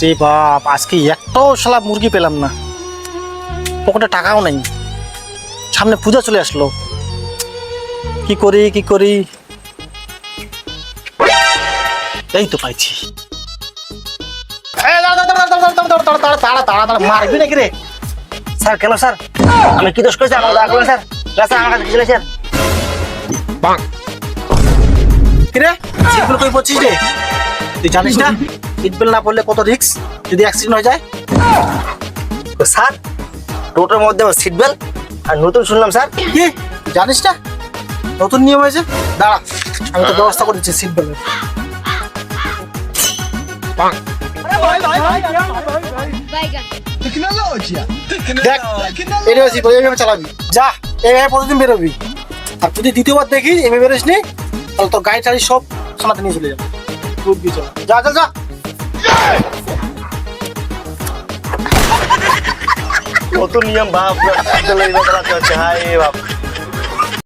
রে বাপ আজকে একটাও শালা মুরগি পেলাম না পকেটে টাকাও নাই সামনে পূজা চলে আসলো কি করি কি করি এই তো পাইছি মারবি নাকি রে স্যার কেন স্যার আমি কি দোষ করেছি আমার দাঁড়া করবেন স্যার আমার কাছে কিছু স্যার কিরে তুই পড়ছিস রে তুই জানিস না সিটবেল না পড়লে কত রিস্ক যদি অ্যাক্সিডেন্ট হয়ে যায়? স্যার টোটোর মধ্যে সিট বেল্ট আর নতুন শুনলাম স্যার। কি? জানিস না? নতুন নিয়ম হয়েছে? দাঁড়া আমি তো ব্যবস্থা করে দিচ্ছি সিট চালাবি। যা এইভাবে প্রতিদিন বেরোবি। আর যদি দ্বিতীয়বার দেখি এভাবে বেরোস নি তাহলে তোর গাড়ি টাড়ি সব সামাতে নিয়ে চলে যাবে। যা যা যা। নতুন নিয়ম বাপ দলাই বাপ